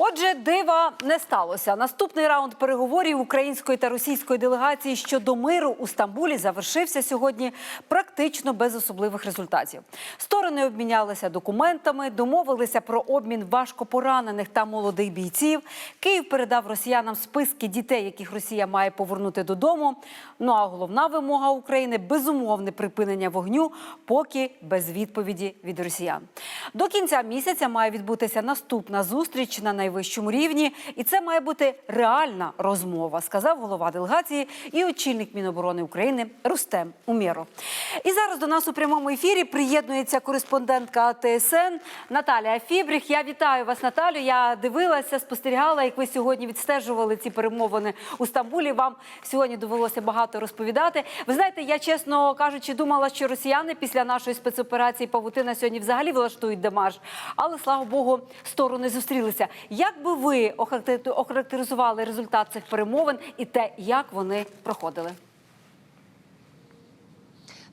Отже, дива не сталося. Наступний раунд переговорів української та російської делегації щодо миру у Стамбулі завершився сьогодні практично без особливих результатів. Сторони обмінялися документами, домовилися про обмін важкопоранених та молодих бійців. Київ передав росіянам списки дітей, яких Росія має повернути додому. Ну а головна вимога України безумовне припинення вогню, поки без відповіді від росіян. До кінця місяця має відбутися наступна зустріч на найвищому рівні, і це має бути реальна розмова, сказав голова делегації і очільник Міноборони України Рустем Умєров. І зараз до нас у прямому ефірі приєднується кореспондентка ТСН Наталія Фібріх. Я вітаю вас, Наталю. Я дивилася, спостерігала, як ви сьогодні відстежували ці перемовини у Стамбулі. Вам сьогодні довелося багато розповідати. Ви знаєте, я чесно кажучи, думала, що росіяни після нашої спецоперації Павутина сьогодні взагалі влаштують демарш, але слава Богу, сторони зустрілися. Як би ви охаракте- охарактеризували результат цих перемовин і те, як вони проходили?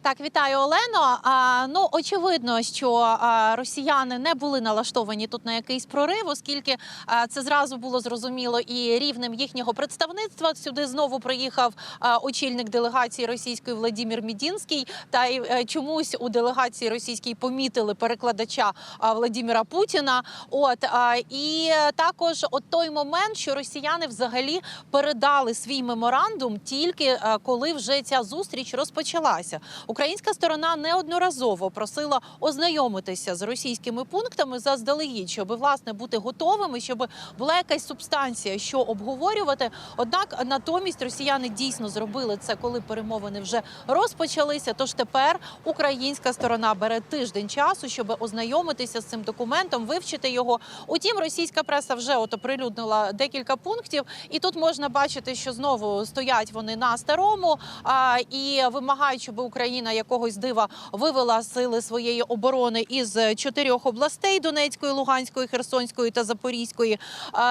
Так, вітаю Олено. А, ну очевидно, що а, росіяни не були налаштовані тут на якийсь прорив, оскільки а, це зразу було зрозуміло і рівнем їхнього представництва. Сюди знову приїхав а, очільник делегації російської Владимир Мідінський. Та й е, чомусь у делегації російській помітили перекладача а, Владимира Путіна. От а, і також от той момент, що росіяни взагалі передали свій меморандум тільки е, коли вже ця зустріч розпочалася. Українська сторона неодноразово просила ознайомитися з російськими пунктами заздалегідь, щоб власне бути готовими, щоб була якась субстанція, що обговорювати. Однак натомість росіяни дійсно зробили це, коли перемовини вже розпочалися. Тож тепер українська сторона бере тиждень часу, щоб ознайомитися з цим документом, вивчити його. Утім, російська преса вже от оприлюднила декілька пунктів, і тут можна бачити, що знову стоять вони на старому а, і вимагають, щоб Україна якогось дива вивела сили своєї оборони із чотирьох областей: Донецької, Луганської, Херсонської та Запорізької.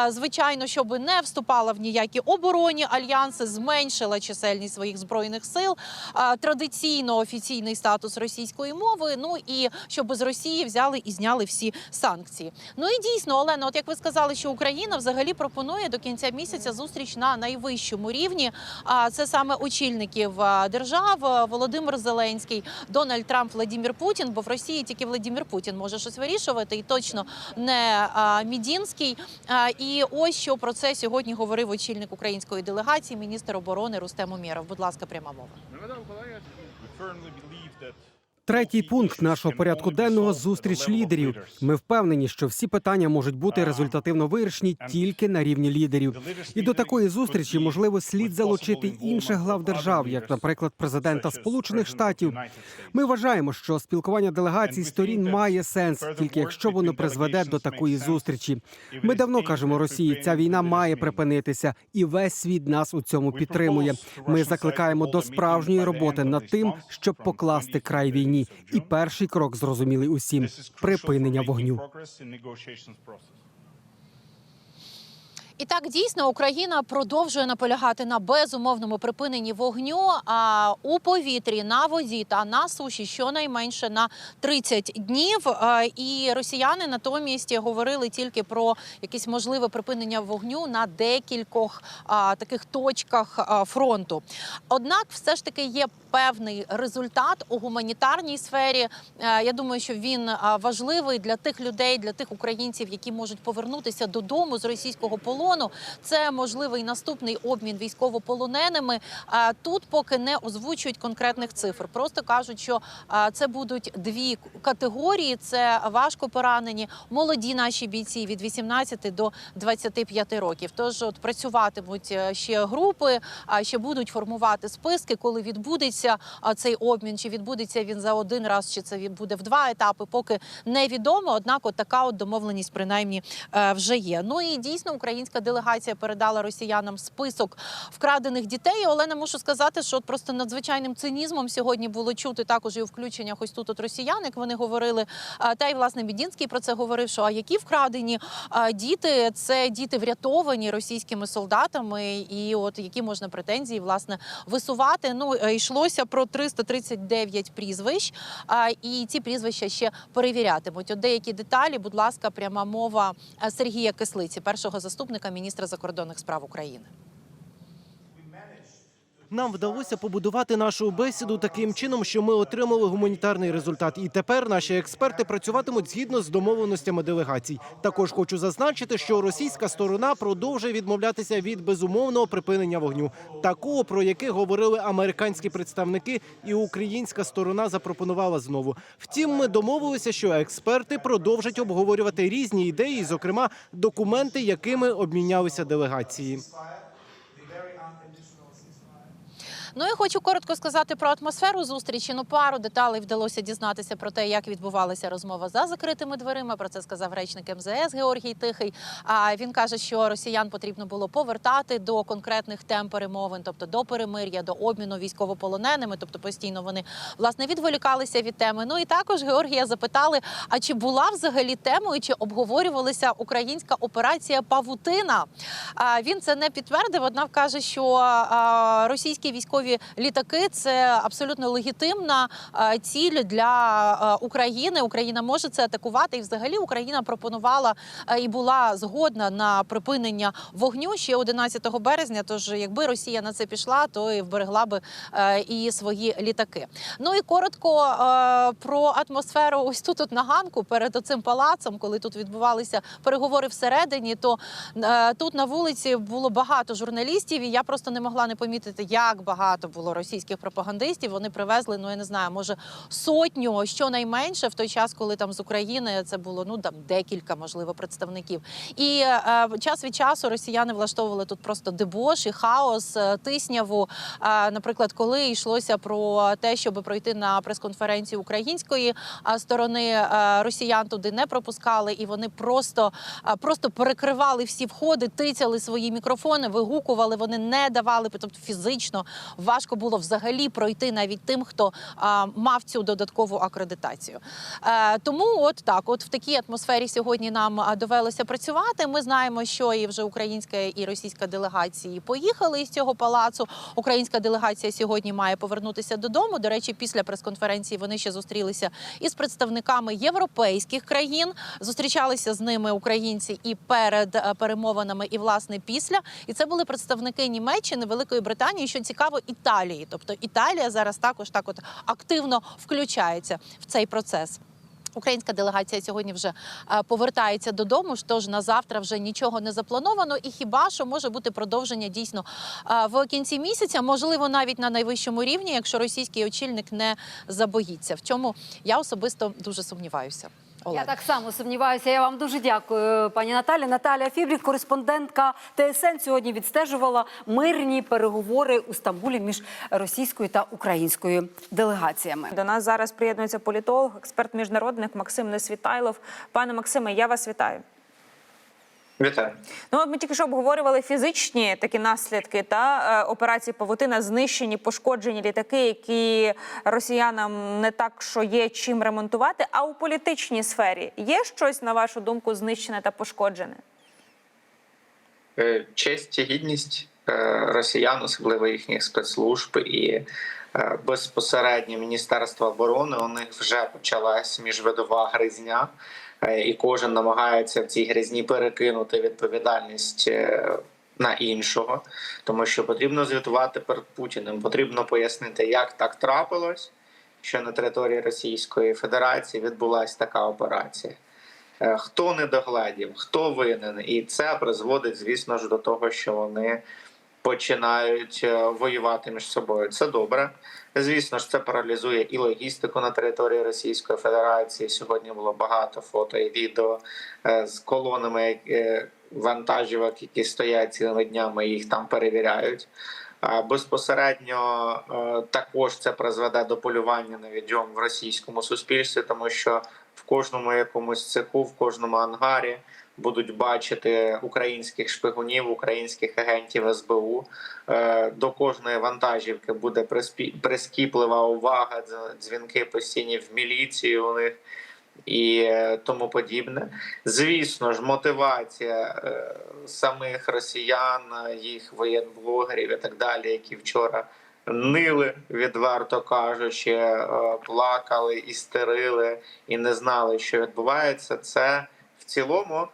Звичайно, щоб не вступала в ніякі оборонні альянси, зменшила чисельність своїх збройних сил. Традиційно офіційний статус російської мови. Ну і щоб з Росії взяли і зняли всі санкції. Ну і дійсно, Олена, от як ви сказали, що Україна взагалі пропонує до кінця місяця зустріч на найвищому рівні. А це саме очільників держав Володимир Зеленський, Дональд Трамп, Владимир Путін. Бо в Росії тільки Владимир Путін може щось вирішувати, і точно не Мідінський. І ось що про це сьогодні говорив очільник української делегації, міністр оборони Рустем Умєров. Будь ласка, пряма мова. Третій пункт нашого порядку денного зустріч лідерів. Ми впевнені, що всі питання можуть бути результативно вирішені тільки на рівні лідерів. І до такої зустрічі можливо слід залучити інших глав держав, як, наприклад, президента Сполучених Штатів. Ми вважаємо, що спілкування делегацій сторін має сенс, тільки якщо воно призведе до такої зустрічі. Ми давно кажемо Росії, ця війна має припинитися, і весь світ нас у цьому підтримує. Ми закликаємо до справжньої роботи над тим, щоб покласти край війні. І перший крок зрозумілий усім припинення вогню. І так дійсно Україна продовжує наполягати на безумовному припиненні вогню а у повітрі, на воді та на суші щонайменше на 30 днів. І росіяни натомість говорили тільки про якесь можливе припинення вогню на декількох а, таких точках а, фронту. Однак, все ж таки є певний результат у гуманітарній сфері. Е, Я думаю, що він важливий для тих людей, для тих українців, які можуть повернутися додому з російського полону. Це можливий наступний обмін військовополоненими. Тут поки не озвучують конкретних цифр. Просто кажуть, що це будуть дві категорії: це важко поранені, молоді наші бійці від 18 до 25 років. Тож от працюватимуть е, ще групи, а ще будуть формувати списки, коли відбудеться цей обмін, чи відбудеться він за один раз, чи це він буде в два етапи, поки невідомо. Однак, от така от домовленість принаймні е, вже є. Ну і дійсно українська українська делегація передала росіянам список вкрадених дітей. І, Олена, мушу сказати, що от просто надзвичайним цинізмом сьогодні було чути також і у включеннях ось тут от росіян, як вони говорили. Та й власне Мідінський про це говорив. Що а які вкрадені діти? Це діти врятовані російськими солдатами, і от які можна претензії власне висувати. Ну е, йшлося про 339 прізвищ, і ці прізвища ще перевірятимуть. От деякі деталі, будь ласка, пряма мова е, Сергія Кислиці, першого заступника міністра закордонних справ України. Нам вдалося побудувати нашу бесіду таким чином, що ми отримали гуманітарний результат. І тепер наші експерти працюватимуть згідно з домовленостями делегацій. Також хочу зазначити, що російська сторона продовжує відмовлятися від безумовного припинення вогню, такого про яке говорили американські представники, і українська сторона запропонувала знову. Втім, ми домовилися, що експерти продовжать обговорювати різні ідеї, зокрема документи, якими обмінялися делегації. Ну і хочу коротко сказати про атмосферу зустрічі. Ну, пару деталей вдалося дізнатися про те, як відбувалася розмова за закритими дверима. Про це сказав речник МЗС Георгій Тихий. А він каже, що росіян потрібно було повертати до конкретних тем перемовин, тобто до перемир'я, до обміну військовополоненими. Тобто постійно вони власне відволікалися від теми. Ну і також Георгія запитали: а чи була взагалі темою, чи обговорювалася українська операція Павутина? А він це не підтвердив. Однак каже, що російські військові літаки це абсолютно легітимна ціль для України. Україна може це атакувати. І взагалі Україна пропонувала і була згодна на припинення вогню ще 11 березня. Тож, якби Росія на це пішла, то і вберегла би е, і свої літаки. Ну і коротко е, про атмосферу. Ось тут от на ганку перед оцим палацом, коли тут відбувалися переговори всередині, то е, тут на вулиці було багато журналістів, і я просто не могла не помітити, як багато було російських пропагандистів. Вони привезли, ну я не знаю, може сотню, щонайменше в той час, коли там з України це було ну там декілька, можливо, представників. І е, час від часу росіяни влаштовували тут просто дебош і хаос, е, тисняву. Е, наприклад, коли йшлося про те, щоб пройти на прес-конференцію української сторони, е, росіян туди не пропускали, і вони просто, е, просто перекривали всі входи, тицяли свої мікрофони, вигукували. Вони не давали, тобто фізично важко було взагалі пройти навіть тим, хто а, мав цю додаткову акредитацію. Е, тому, от так, от в такій атмосфері сьогодні нам довелося працювати. Ми знаємо, що і вже українська і російська делегації поїхали із цього палацу. Українська делегація сьогодні має повернутися додому. До речі, після прес-конференції вони ще зустрілися із представниками європейських країн. Зустрічалися з ними українці і перед е, перемовинами, і власне після. І це були представники Німеччини, Великої Британії, що цікаво, Італії. Тобто Італія зараз також так от активно включається в цей процес. Українська делегація сьогодні вже е, повертається додому. ж Тож на завтра вже нічого не заплановано, і хіба що може бути продовження дійсно е, в кінці місяця, можливо, навіть на найвищому рівні, якщо російський очільник не забоїться. В чому я особисто дуже сумніваюся. Я так само сумніваюся. Я вам дуже дякую, пані Наталі. Наталія Фібрік, кореспондентка ТСН, сьогодні відстежувала мирні переговори у Стамбулі між російською та українською делегаціями. До нас зараз приєднується політолог, експерт міжнародник Максим Несвітайлов. Пане Максиме, я вас вітаю. Вітаю. Ну, от ми тільки що обговорювали фізичні такі наслідки та е, операції Павутина, знищені, пошкоджені літаки, які росіянам не так, що є чим ремонтувати. А у політичній сфері є щось на вашу думку знищене та пошкоджене? Е, Честь і гідність е, росіян, особливо їхніх спецслужб і е, безпосередньо Міністерства оборони, у них вже почалась міжвидова гризня, і кожен намагається в цій гризні перекинути відповідальність. е, На іншого, тому що потрібно звітувати перед Путіним, потрібно пояснити, як так трапилось, що на території Російської Федерації відбулася така операція. Е, хто не догледів, хто винен, і це призводить, звісно ж, до того, що вони починають е, воювати між собою. Це добре. Звісно ж, це паралізує і логістику на території Російської Федерації. Сьогодні було багато фото і відео е, з колонами е, вантажівок, які стоять цілими днями, їх там перевіряють. Безпосередньо е, також це призведе до полювання на відьом в російському суспільстві, тому що в кожному якомусь цеху, в кожному ангарі будуть бачити українських шпигунів, українських агентів СБУ. Е, До кожної вантажівки буде прискіплива увага, дзвінки постійні в міліцію у них і е, тому подібне. Звісно ж, мотивація е, самих росіян, їх воєнблогерів і так далі, які вчора нили, відверто кажучи, плакали плакали, істерили і не знали, що відбувається. Це в цілому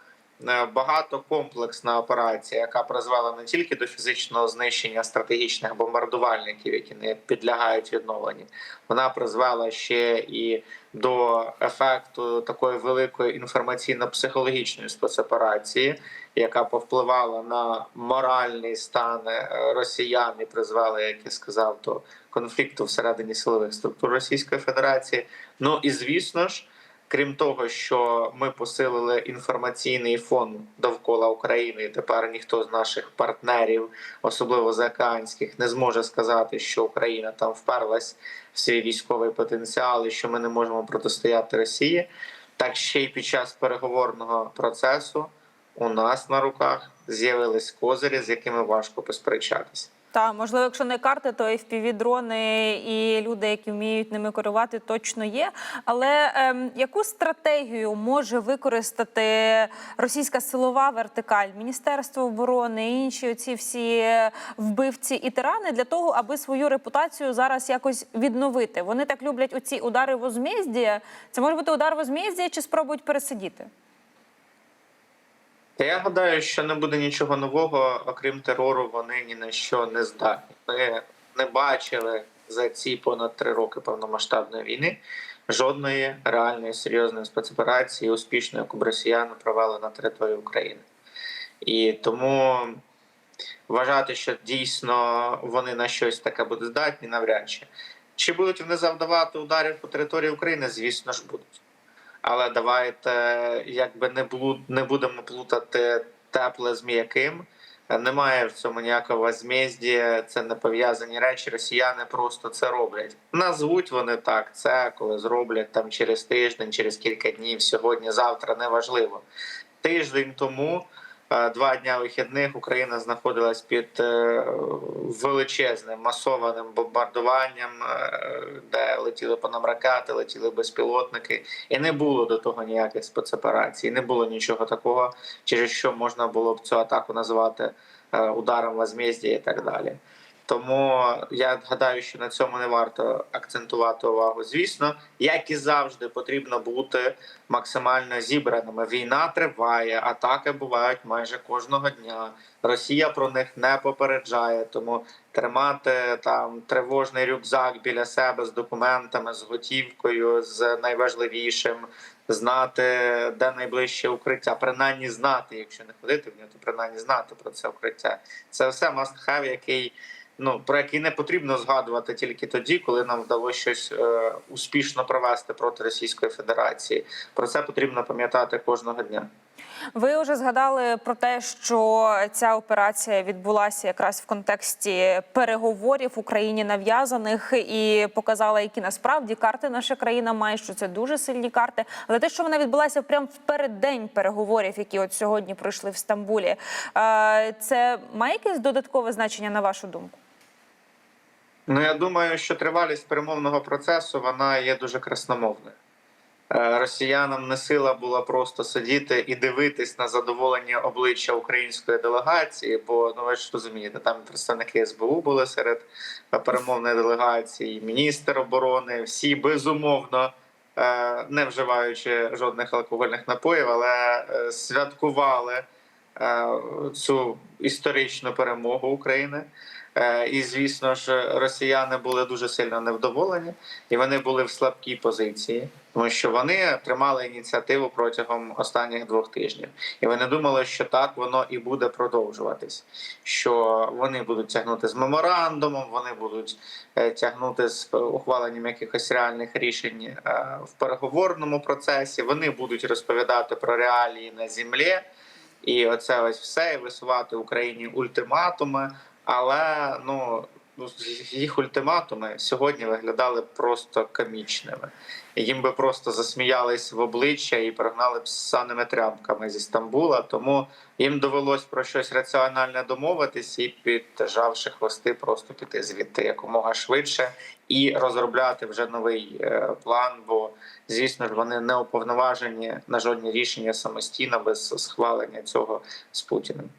е, багатокомплексна операція, яка призвела не тільки до фізичного знищення стратегічних бомбардувальників, які не підлягають відновленню, вона призвела ще і до ефекту такої великої інформаційно-психологічної спецоперації, яка повпливала на моральний стан е, росіян і призвела, як я сказав, до конфлікту всередині силових структур Російської Федерації. Ну і звісно ж. Крім того, що ми посилили інформаційний фон довкола України, тепер ніхто з наших партнерів, особливо заокеанських, не зможе сказати, що Україна там вперлась в свій військовий потенціал і що ми не можемо протистояти Росії. Так ще й під час переговорного процесу у нас на руках з'явились козирі, з якими важко посперечатися. Та можливо, якщо не карти, то fpv дрони і люди, які вміють ними керувати, точно є. Але ем, яку стратегію може використати російська силова вертикаль, Міністерство оборони, інші оці всі вбивці і тирани для того, аби свою репутацію зараз якось відновити? Вони так люблять оці удари возмездія. Це може бути удар возмездія чи спробують пересидіти? Я гадаю, що не буде нічого нового, окрім терору, вони ні на що не здатні. Ми не бачили за ці понад три роки повномасштабної війни жодної реальної серйозної спецоперації, успішної, яку б росіяни провели на території України. І тому вважати, що дійсно вони на щось таке будуть здатні, навряд чи. Чи будуть вони завдавати ударів по території України? Звісно ж будуть. Але давайте якби не блуд, не будемо плутати тепле з м'яким. Немає в цьому ніякого змізді, це не пов'язані речі. Росіяни просто це роблять. Назвуть вони так. Це коли зроблять там через тиждень, через кілька днів, сьогодні, завтра неважливо. Тиждень тому, два дня вихідних, Україна знаходилась під е, величезним масованим бомбардуванням, е, де летіли по летіли безпілотники, і не було до того ніяких спецоперацій, не було нічого такого, через що можна було б цю атаку назвати е, ударом возмездія і так далі. Тому я гадаю, що на цьому не варто акцентувати увагу. Звісно, як і завжди, потрібно бути максимально зібраними. Війна триває, атаки бувають майже кожного дня. Росія про них не попереджає, тому тримати там тривожний рюкзак біля себе з документами, з готівкою, з найважливішим, знати, де найближче укриття, принаймні знати, якщо не ходити в нього, то принаймні знати про це укриття. Це все must який ну про який не потрібно згадувати тільки тоді, коли нам вдалося щось е, успішно провести проти Російської Федерації. Про це потрібно пам'ятати кожного дня. Ви вже згадали про те, що ця операція відбулася якраз в контексті переговорів Україні нав'язаних і показала, які насправді карти наша країна має, що це дуже сильні карти. Але те, що вона відбулася прямо в переддень переговорів, які от сьогодні пройшли в Стамбулі, е, це має якесь додаткове значення на вашу думку? Ну я думаю, що тривалість перемовного процесу вона є дуже красномовною. Е, Росіянам не сила була просто сидіти і дивитись на задоволення обличчя української делегації, бо ну ви ж розумієте, там представники СБУ були серед перемовної делегації, міністр оборони, всі безумовно. е, Не вживаючи жодних алкогольних напоїв, але е, святкували цю історичну перемогу України. Е, І звісно ж, росіяни були дуже сильно невдоволені, і вони були в слабкій позиції, тому що вони тримали ініціативу протягом останніх двох тижнів, і вони думали, що так воно і буде продовжуватись. Що вони будуть тягнути з меморандумом, вони будуть е, тягнути з ухваленням якихось реальних рішень е, в переговорному процесі. Вони будуть розповідати про реалії на землі. І оце ось все і висувати Україні ультиматуми, Але ну їх ультиматуми сьогодні виглядали просто комічними. Їм би просто засміялись в обличчя і прогнали б саними тряпками зі Стамбула. Тому їм довелось про щось раціональне домовитись і піджавши хвости, просто піти звідти якомога швидше і розробляти вже новий е, план. Бо звісно ж вони не уповноважені на жодні рішення самостійно без схвалення цього з Путіним.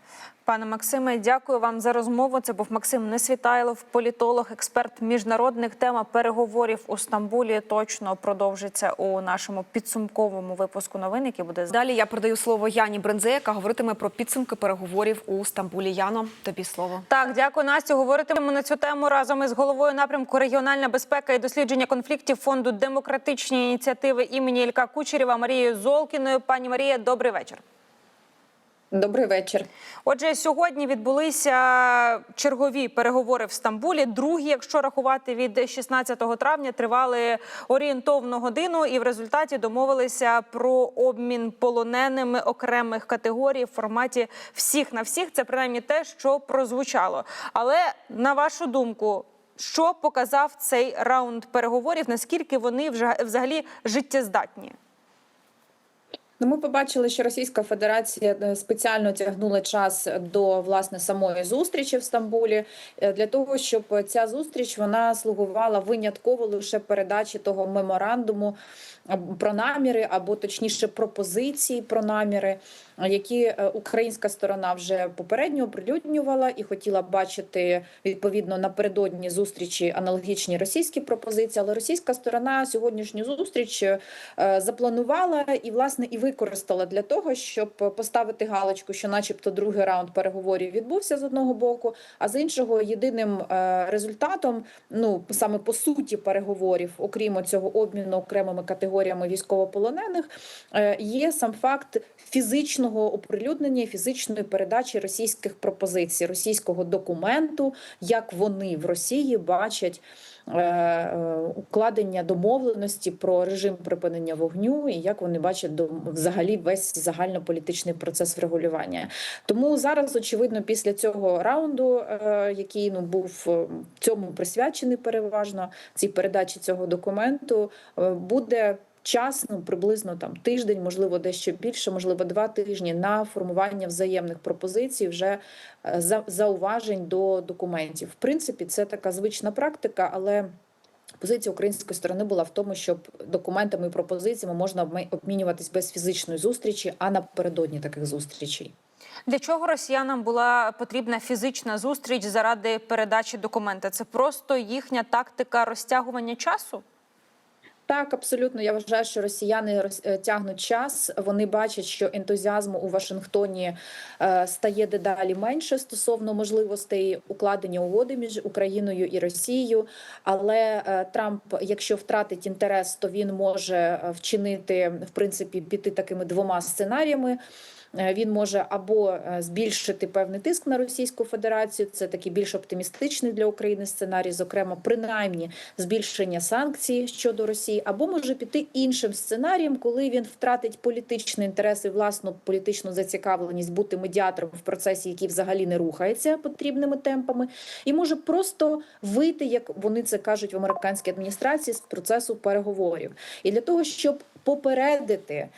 Пане Максиме, дякую вам за розмову. Це був Максим Несвітайлов, політолог, експерт міжнародних тема переговорів у Стамбулі. Точно продовжиться у нашому підсумковому випуску новин, який буде Далі я передаю слово Яні Брензе, яка говоритиме про підсумки переговорів у Стамбулі. Яно, тобі слово. Так, дякую, Настю. Говоритимемо на цю тему разом із головою напрямку регіональна безпека і дослідження конфліктів фонду демократичні ініціативи імені Ілька Кучерєва Марією Золкіною. Пані Марія, добрий вечір. Добрий вечір. Отже, сьогодні відбулися чергові переговори в Стамбулі. Другі, якщо рахувати від 16 травня, тривали орієнтовну годину, і в результаті домовилися про обмін полоненими окремих категорій в форматі всіх на всіх. Це принаймні те, що прозвучало. Але на вашу думку, що показав цей раунд переговорів? Наскільки вони вже взагалі життєздатні? Ну, ми побачили, що Російська Федерація е, спеціально тягнула час до власне самої зустрічі в Стамбулі е, для того, щоб ця зустріч вона слугувала винятково лише передачі того меморандуму про наміри, або точніше пропозиції про наміри, які е, українська сторона вже попередньо оприлюднювала і хотіла бачити відповідно напередодні зустрічі аналогічні російські пропозиції. Але російська сторона сьогоднішню зустріч е, запланувала і власне і використала для того, щоб поставити галочку, що, начебто, другий раунд переговорів відбувся з одного боку, а з іншого єдиним е, результатом, ну саме по суті переговорів, окрім цього обміну окремими категоріями військовополонених, є сам факт фізичного оприлюднення, фізичної передачі російських пропозицій, російського документу, як вони в Росії бачать. е, е, Укладення домовленості про режим припинення вогню і як вони бачать взагалі весь загальнополітичний процес врегулювання. Тому зараз, очевидно, після цього раунду, е, який ну був цьому присвячений переважно цій передачі цього документу, буде. Час ну приблизно там тиждень, можливо, дещо більше, можливо, два тижні на формування взаємних пропозицій, вже е, за зауважень до документів. В принципі, це така звична практика, але позиція української сторони була в тому, щоб документами і пропозиціями можна обмінюватись без фізичної зустрічі, а напередодні таких зустрічей. Для чого росіянам була потрібна фізична зустріч заради передачі документа? Це просто їхня тактика розтягування часу? Так, абсолютно. Я вважаю, що росіяни роз- е, тягнуть час. Вони бачать, що ентузіазму у Вашингтоні е, стає дедалі менше стосовно можливостей укладення угоди між Україною і Росією. Але е, Трамп, якщо втратить інтерес, то він може е, вчинити в принципі піти такими двома сценаріями. Е, Він може або е, збільшити певний тиск на Російську Федерацію. Це такий більш оптимістичний для України сценарій, зокрема, принаймні збільшення санкцій щодо Росії, або може піти іншим сценарієм, коли він втратить політичний інтерес і власну політичну зацікавленість бути медіатором в процесі, який взагалі не рухається потрібними темпами, і може просто вийти, як вони це кажуть в американській адміністрації, з процесу переговорів. І для того, щоб попередити е,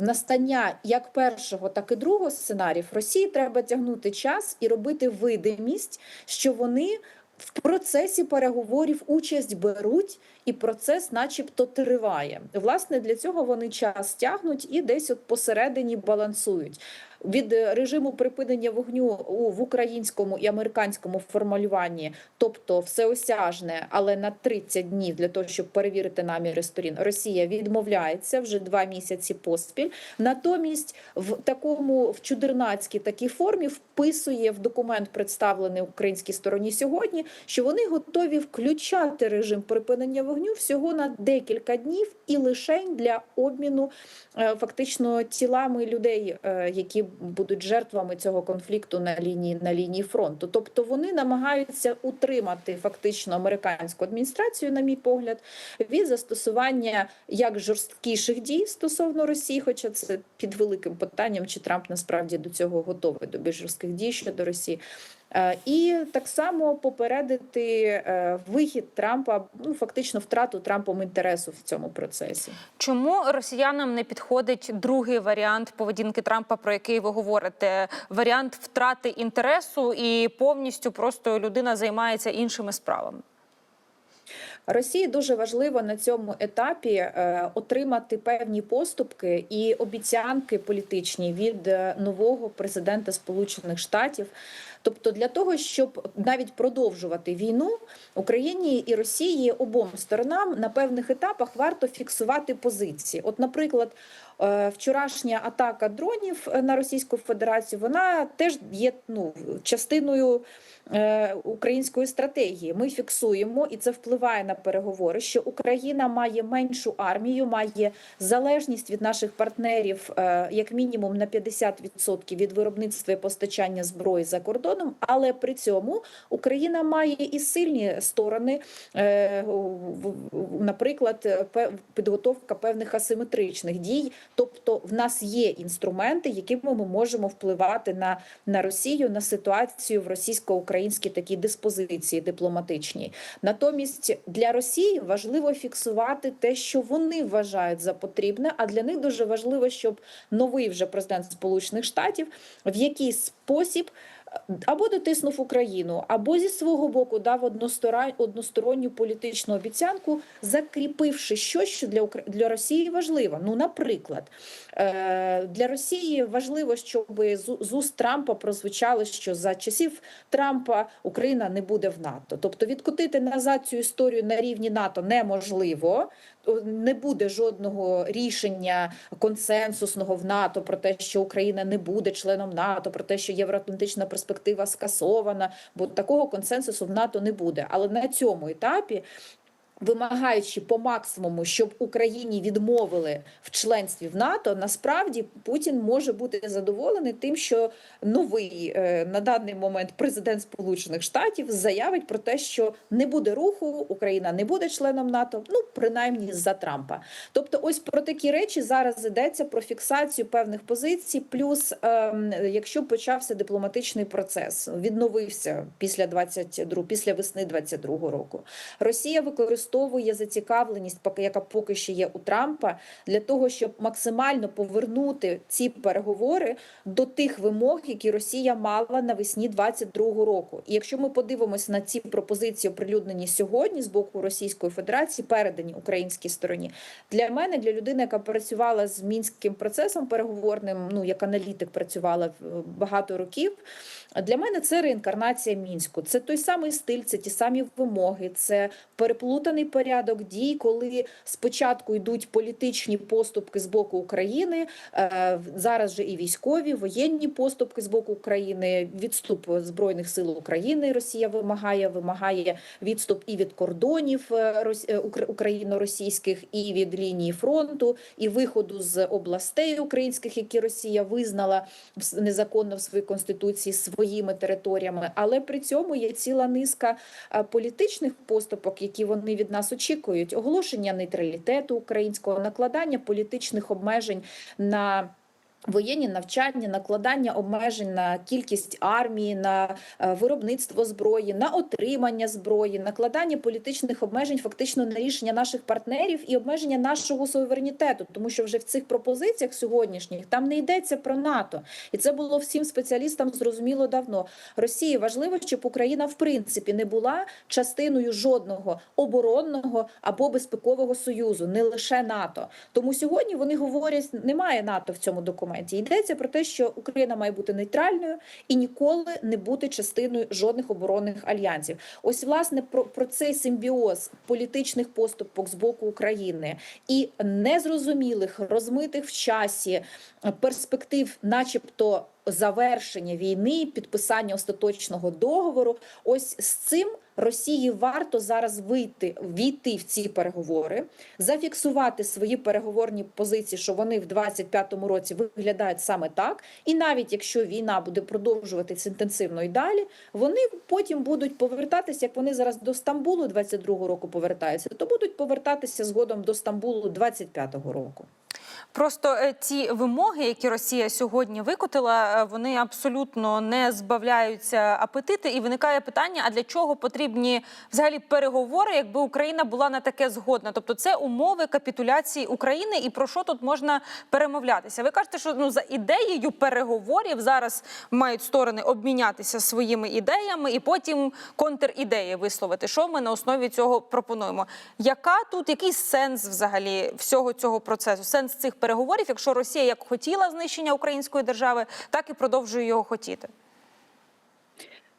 настання як першого, так і другого сценаріїв, Росії треба тягнути час і робити видимість, що вони в процесі переговорів участь беруть, і процес, начебто, триває. Власне, для цього вони час тягнуть і десь от посередині балансують. Від режиму припинення вогню у в українському і американському формулюванні, тобто всеосяжне, але на 30 днів для того, щоб перевірити наміри сторін, Росія відмовляється вже два місяці поспіль. Натомість в такому в чудернацькій такій формі вписує в документ, представлений українській стороні сьогодні, що вони готові включати режим припинення вогню всього на декілька днів і лише для обміну е, фактично тілами людей, е, які будуть жертвами цього конфлікту на лінії на лінії фронту. Тобто вони намагаються утримати фактично американську адміністрацію, на мій погляд, від застосування як жорсткіших дій стосовно Росії, хоча це під великим питанням, чи Трамп насправді до цього готовий до більш жорстких дій щодо Росії. Е, І так само попередити е, вихід Трампа, ну фактично втрату Трампом інтересу в цьому процесі. Чому росіянам не підходить другий варіант поведінки Трампа, про який ви говорите? Варіант втрати інтересу і повністю просто людина займається іншими справами. Росії дуже важливо на цьому етапі е, отримати певні поступки і обіцянки політичні від е, нового президента Сполучених Штатів. Тобто, для того, щоб навіть продовжувати війну Україні і Росії обом сторонам на певних етапах варто фіксувати позиції. От, наприклад, е, вчорашня атака дронів на Російську Федерацію вона теж є ну частиною е, української стратегії. Ми фіксуємо, і це впливає на переговори, що Україна має меншу армію, має залежність від наших партнерів е, як мінімум на 50% від виробництва і постачання зброї за кордоном, але при цьому Україна має і сильні сторони, е, наприклад, підготовка певних асиметричних дій. Тобто, в нас є інструменти, якими ми можемо впливати на, на Росію, на ситуацію в російсько-українській такій диспозиції дипломатичній. Натомість для Росії важливо фіксувати те, що вони вважають за потрібне. А для них дуже важливо, щоб новий вже президент Сполучених Штатів в якийсь спосіб. Або дотиснув Україну, або зі свого боку дав односторонню політичну обіцянку, закріпивши щось, що для для Росії важливо. Ну, наприклад, е, для Росії важливо, щоб з уст Трампа прозвучало, що за часів Трампа Україна не буде в НАТО. Тобто відкотити назад цю історію на рівні НАТО неможливо. Не буде жодного рішення консенсусного в НАТО про те, що Україна не буде членом НАТО, про те, що євроатлантична перспектива скасована, бо такого консенсусу в НАТО не буде. Але на цьому етапі вимагаючи по максимуму, щоб Україні відмовили в членстві в НАТО, насправді Путін може бути задоволений тим, що новий е, на даний момент президент Сполучених Штатів заявить про те, що не буде руху, Україна не буде членом НАТО, ну принаймні за Трампа.Тобто, ось про такі речі зараз йдеться про фіксацію певних позицій. Плюс, ем, якщо почався дипломатичний процес, відновився після 22, після весни 22 року. Росія використовує зацікавленість, поки яка поки що є у Трампа, для того, щоб максимально повернути ці переговори до тих вимог, які Росія мала навесні 22 року. І якщо ми подивимося на ці пропозиції, оприлюднені сьогодні з боку Російської Федерації, передані українській стороні, для мене, для людини, яка працювала з мінським процесом переговорним, ну як аналітик працювала в- багато років. Для мене це реінкарнація мінську. Це той самий стиль, це ті самі вимоги, це переплутаний порядок дій, коли спочатку йдуть політичні поступки з боку України, е, зараз же і військові, воєнні поступки з боку України, відступ збройних сил України. Росія вимагає, вимагає відступ і від кордонів е, е, україно-російських, і від лінії фронту, і виходу з областей українських, які Росія визнала незаконно в своїй конституції своїми територіями. Але при цьому є ціла низка е, політичних поступок, які вони від нас очікують: оголошення нейтралітету українського, накладання політичних обмежень на. Воєнні навчання, накладання обмежень на кількість армії, на е, виробництво зброї, на отримання зброї, накладання політичних обмежень фактично на рішення наших партнерів і обмеження нашого суверенітету, тому що вже в цих пропозиціях сьогоднішніх там не йдеться про НАТО, і це було всім спеціалістам зрозуміло давно. Росії важливо, щоб Україна в принципі не була частиною жодного оборонного або безпекового союзу, не лише НАТО. Тому сьогодні вони говорять, немає НАТО в цьому документі. Йдеться про те, що Україна має бути нейтральною і ніколи не бути частиною жодних оборонних альянсів. Ось власне про, про цей симбіоз політичних поступок з боку України і незрозумілих, розмитих в часі е, перспектив, начебто. Завершення війни, підписання остаточного договору. Ось з цим Росії варто зараз вийти, війти в ці переговори, зафіксувати свої переговорні позиції, що вони в 25-му році виглядають саме так. І навіть якщо війна буде продовжуватись інтенсивно і далі, вони потім будуть повертатися, як вони зараз до Стамбулу 22-го року повертаються, то будуть повертатися згодом до Стамбулу 25-го року. Просто е, ті вимоги, які Росія сьогодні викотила, е, вони абсолютно не збавляються апетити. І виникає питання: а для чого потрібні взагалі переговори, якби Україна була на таке згодна? Тобто, це умови капітуляції України, і про що тут можна перемовлятися? Ви кажете, що ну за ідеєю переговорів зараз мають сторони обмінятися своїми ідеями і потім контрідеї висловити. Що ми на основі цього пропонуємо? Яка тут який сенс взагалі всього цього процесу? Сенс цих переговорів, якщо Росія як хотіла знищення української держави, так і продовжує його хотіти.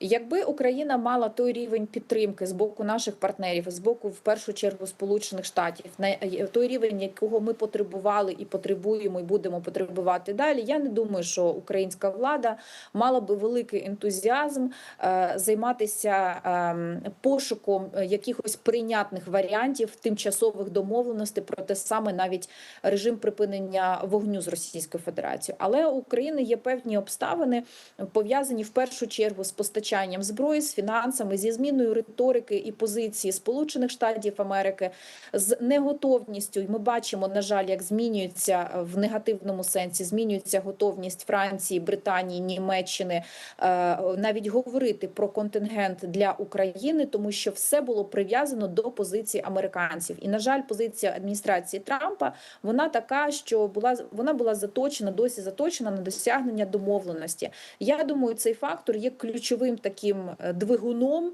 Якби Україна мала той рівень підтримки з боку наших партнерів, з боку в першу чергу Сполучених Штатів, на е, той рівень, якого ми потребували і потребуємо, і будемо потребувати далі, я не думаю, що українська влада мала би великий ентузіазм е, займатися ем, пошуком е, якихось прийнятних варіантів тимчасових домовленостей про те саме навіть режим припинення вогню з Російською Федерацією. Але у України є певні обставини пов'язані в першу чергу з постачанням зброї, з фінансами, зі зміною риторики і позиції Сполучених Штатів Америки, з неготовністю. І ми бачимо, на жаль, як змінюється е, в негативному сенсі, змінюється готовність Франції, Британії, Німеччини е, навіть говорити про контингент для України, тому що все було прив'язано до позиції американців. І на жаль, позиція адміністрації Трампа вона така, що була вона була заточена, досі заточена на досягнення домовленості. Я думаю, цей фактор є ключовим таким е, двигуном,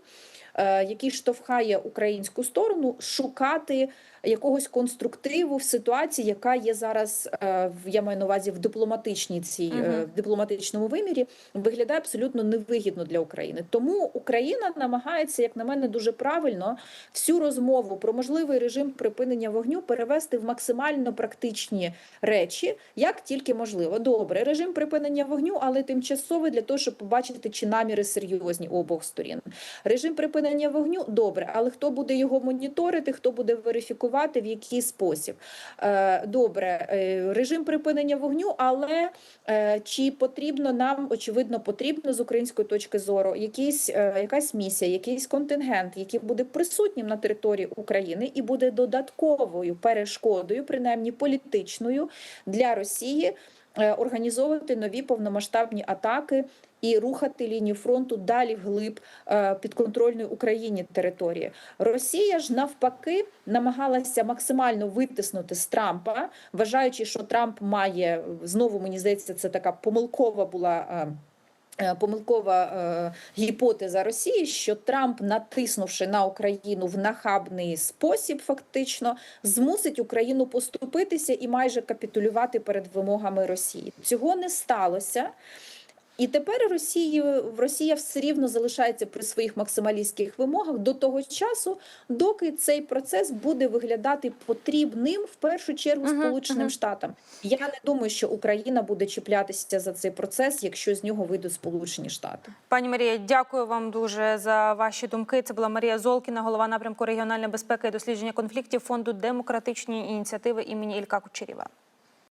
е, який штовхає українську сторону шукати якогось конструктиву в ситуації, яка є зараз, е, я маю на увазі в дипломатичній цій Мгм. в дипломатичному вимірі, виглядає абсолютно невигідно для України. Тому Україна намагається, як на мене, дуже правильно всю розмову про можливий режим припинення вогню перевести в максимально практичні речі, як тільки можливо. Добре, режим припинення вогню, але тимчасовий для того, щоб побачити, чи наміри серйозні у обох сторін. Режим припинення вогню добре, але хто буде його моніторити, хто буде верифікувати, в який спосіб? Е, Добре, е, режим припинення вогню, але е, чи потрібно нам, очевидно, потрібно з української точки зору якийсь, е, якась місія, якийсь контингент, який буде присутнім на території України і буде додатковою перешкодою, принаймні політичною для Росії. Е, Організовувати нові повномасштабні атаки і рухати лінію фронту далі вглиб е, підконтрольної Україні території. Росія ж навпаки намагалася максимально витиснути з Трампа, вважаючи, що Трамп має знову мені здається, це така помилкова була. Е, Помилкова е, гіпотеза Росії, що Трамп, натиснувши на Україну в нахабний спосіб, фактично змусить Україну поступитися і майже капітулювати перед вимогами Росії. Цього не сталося. І тепер Росії Росія все рівно залишається при своїх максималістських вимогах до того часу, доки цей процес буде виглядати потрібним в першу чергу Сполученим мгм. Штатам. Я не думаю, що Україна буде чіплятися за цей процес, якщо з нього вийдуть Сполучені Штати. Пані Марія, дякую вам дуже за ваші думки. Це була Марія Золкіна, голова напрямку регіональної безпеки і дослідження конфліктів фонду демократичні ініціативи імені Ілька Кучерєва.